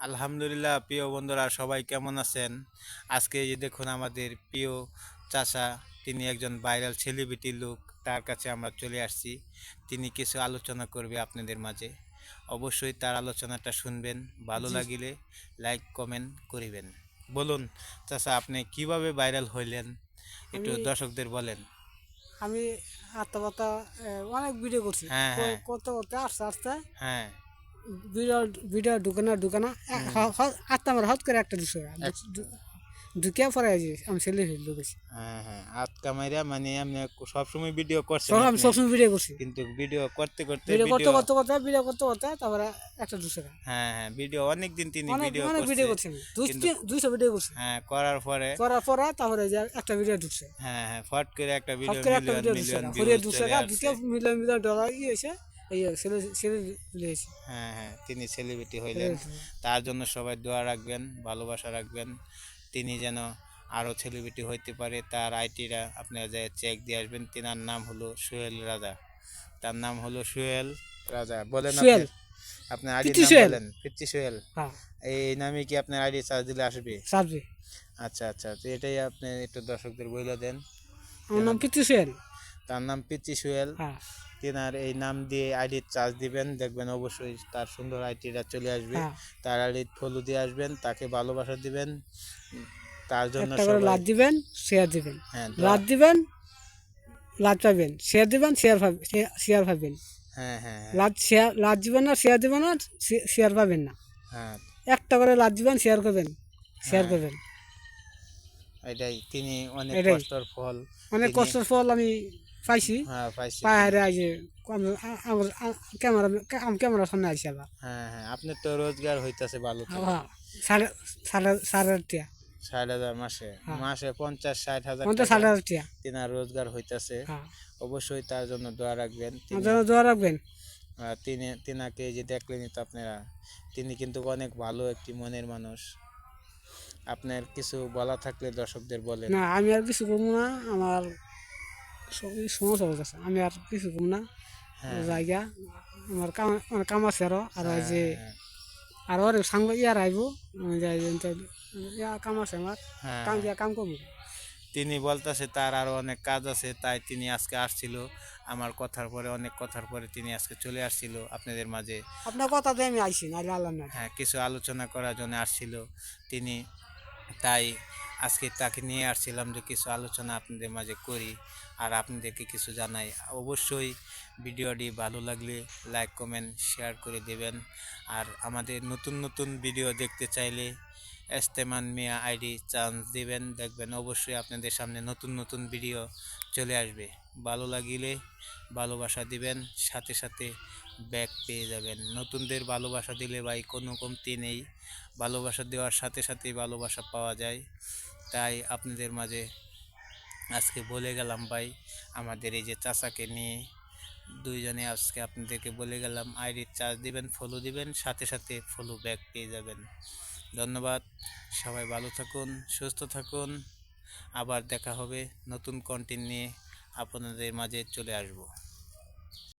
আলহামদুলিল্লাহ প্রিয় বন্ধুরা সবাই কেমন আছেন? আজকে এই যে দেখুন আমাদের প্রিয় চাচা তিনি একজন ভাইরাল সেলিব্রিটি লোক তার কাছে আমরা চলে আসছি। তিনি কিছু আলোচনা করবে আপনাদের মাঝে। অবশ্যই তার আলোচনাটা শুনবেন ভালো লাগিলে লাইক কমেন্ট করিবেন। বলুন চাচা আপনি কীভাবে ভাইরাল হইলেন? একটু দর্শকদের বলেন। আমি আত্মকথা অনেক ভিডিও করছি। হ্যাঁ, হ্যাঁ। করতে করতে আস্তে আস্তে হ্যাঁ। ভিডিও ঢুকানো ঢুকানো আত্মা আমার হট করে একটা দুশো ঢুকে পরে যে আমি ছেলে ঢুকেছি হ্যাঁ হ্যাঁ হাত কামাইরা মানে আপনি সবসময় ভিডিও করছেন সব আমি সবসময় ভিডিও করছি। কিন্তু ভিডিও করতে করতে ভিডিও করতে করতে করতে ভিডিও করতে করতে তারপরে একটা দুশো হ্যাঁ হ্যাঁ ভিডিও অনেক দিন তিনি ভিডিও অনেক ভিডিও করছে। দুই- দুইশো ভিডিও করছি। হ্যাঁ করার পরে করার পরে তারপরে যে একটা ভিডিও ঢুকছে। হ্যাঁ হ্যাঁ ফট করে একটা ভিডিও করে একটা মিলিয়ন ভিডিও ঢুকছে মিলিয়ন মিলিয়ন মিলিয়ন ডলার ই হয়েছে। হ্যাঁ হ্যাঁ তিনি সেলিব্রিটি হইলেন। তার জন্য সবাই দোয়া রাখবেন ভালোবাসা রাখবেন। তিনি যেন আরও সেলিব্রিটি হইতে পারে তার আইটিরা আপনারা যে চেক দিয়ে আসবেন তিনার নাম হলো সোহেল রাজা। তার নাম হলো সোহেল রাজা। বলেন আপনি। আপনার সোহেল। বলেন। পিচ্চি সোহেল। হ্যাঁ। এই নামে কি আপনার আইডি চার্জ দিলে আসবে? আচ্ছা আচ্ছা তো এটাই আপনি একটু দর্শকদের বলে দেন। আমার নাম পিতু সোহেল। তার নাম পিতৃ সোহেল। হ্যাঁ। তেনার এই নাম দিয়ে আইডি চার্জ দিবেন দেখবেন অবশ্যই তার সুন্দর আইডিটা চলে আসবে। হ্যাঁ। তার আইডি ফলো দিয়ে আসবেন তাকে ভালোবাসা দিবেন তার জন্য একটা করে সবাই লাভ দিবেন শেয়ার দিবেন। হ্যাঁ লাভ দিবেন লাভ পাবেন শেয়ার দিবেন শেয়ার পাবেন শেয়ার পাবেন। হ্যাঁ হ্যাঁ হ্যাঁ, লাভ শেয়ার লাভ দিবেন না শেয়ার দিবেন না শেয়ার পাবেন না। হ্যাঁ। একটা করে লাভ দিবেন শেয়ার করবেন শেয়ার হ্যাঁ। করবেন। এটাই তিনি অনেক। কষ্টর ফল অনেক কষ্টের ফল আমি পাইছি। হ্যাঁ পাহাড়ে আইছে আমার ক্যামেরা ক্যামেরার সামনে আইছি আবার। হ্যাঁ হ্যাঁ আপনার তো রোজগার হইতাছে ভালো হ্যাঁ সাড়ে সাড়ে সাড়ে আটটিয়া ষাট হাজার মাসে? হ্যাঁ। মাসে পঞ্চাশ ষাট হাজার তিনার রোজগার হইতাছে। হ্যাঁ। অবশ্যই তার জন্য দোয়া রাখবেন। দোয়া রাখবেন। তিনি তিনাকে যে দেখলেন তো আপনারা তিনি কিন্তু অনেক ভালো একটি মনের মানুষ। আপনার কিছু বলা থাকলে দর্শকদের বলেন। না আমি আর কিছু করব না। আমার সবই সমস্যা হয়ে আমি আর কিছু করব না। হ্যাঁ। জায়গা আমার কাম আমার কাম আছে আরও। আর ওই যে হ্যাঁ, আর ওর সাংবা ইয়ার আইব। ইয়া কাম আছে আমার। হ্যাঁ, কাম হ্যাঁ। দিয়া কাম করব। তিনি বলতেছে তার আরও অনেক কাজ আছে তাই তিনি আজকে আসছিল। আমার কথার পরে অনেক কথার পরে তিনি আজকে চলে আসছিল আপনাদের মাঝে। আপনার কথা দিয়ে আমি আইসি না হ্যাঁ কিছু আলোচনা করার জন্য আসছিল। তিনি তাই আজকে তাকে নিয়ে আসছিলাম যে কিছু আলোচনা আপনাদের মাঝে করি আর আপনাদেরকে কিছু জানাই। অবশ্যই ভিডিওটি ভালো লাগলে লাইক কমেন্ট শেয়ার করে দেবেন। আর আমাদের নতুন নতুন ভিডিও দেখতে চাইলে এস্তেমান মিয়া আইডি চান্স দেবেন। দেখবেন অবশ্যই আপনাদের সামনে নতুন নতুন ভিডিও চলে আসবে। ভালো লাগিলে ভালোবাসা দিবেন। সাথে সাথে ব্যাক পেয়ে যাবেন। নতুনদের ভালোবাসা দিলে ভাই কোনো কমতি নেই। ভালোবাসা দেওয়ার সাথে সাথেই ভালোবাসা পাওয়া যায়। তাই আপনাদের মাঝে আজকে বলে গেলাম ভাই, আমাদের এই যে চাচাকে নিয়ে দুইজনে আজকে আপনাদেরকে বলে গেলাম, আইডি চার্জ দিবেন ফলো দিবেন, সাথে সাথে ফলো ব্যাক পেয়ে যাবেন। ধন্যবাদ, সবাই ভালো থাকুন, সুস্থ থাকুন। আবার দেখা হবে নতুন কন্টেন্ট নিয়ে, আপনাদের মাঝে চলে আসব।